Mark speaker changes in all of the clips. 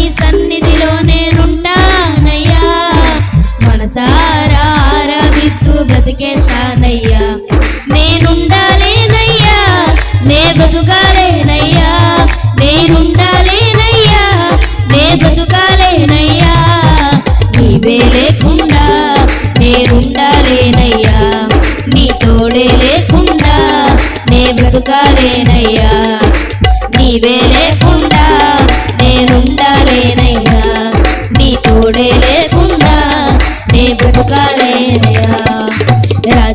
Speaker 1: నీ సన్నిధిలో నేనుంటానయ్యా మనసారా ఆరాధిస్తూ బ్రతికేస్తానయ్యా. నేనుండాలేనయ్యా. నే బ్రతుకాలేనయ్యా. నేనుండాలేనయ్యా. నే బ్రతుకాలేనయ్యా. నీవే లేకుండా నేనుండాలేనయ్యా. నీ తోడే లేకుండా నే బ్రతుకాలేనయ్యా.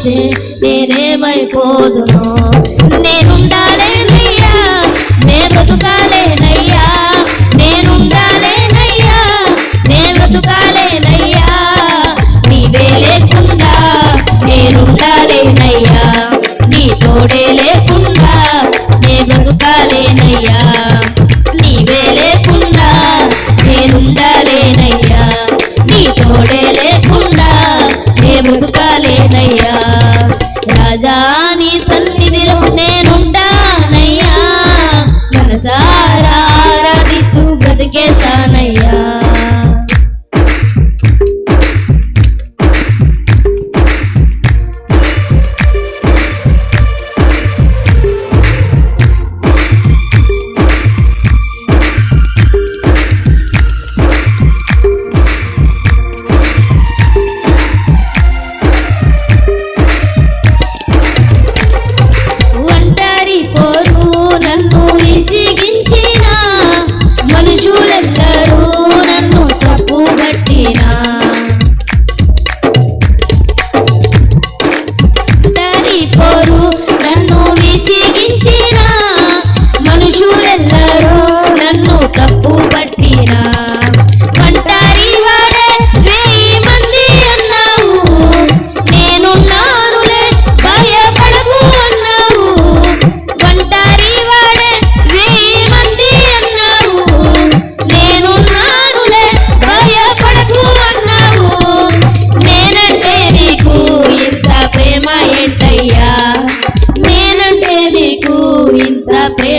Speaker 1: से तेरे भई को दुनो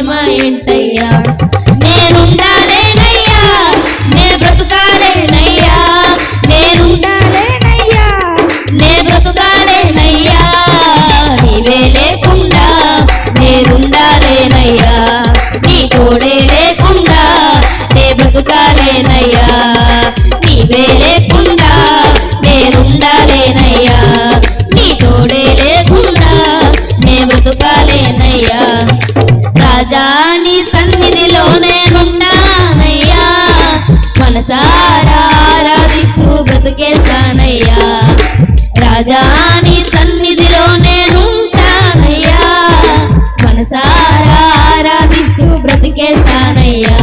Speaker 1: ప్రేమ ఏంటయ్యా? నేనుండాలేనయ్యా? నే బ్రతుకాలేనయ్యా? నేనుండాలేనయ్యా? నే బ్రతుకాలేనయ్యా? నీవే లేకుండా నేనుండాలేనయ్యా? నీ తోడే లేకుండా నే బ్రతుకాలేనయ్యా? రాజా నీ సన్నిధిలో నేనున్నానయ్యా మనసారా ఆరాధిస్తూ బ్రతికేస్తానయ్యా. రాజా నీ సన్నిధిలో నేనుంటానయ్యా. మనసారా ఆరాధిస్తూ బ్రతికేస్తానయ్యా.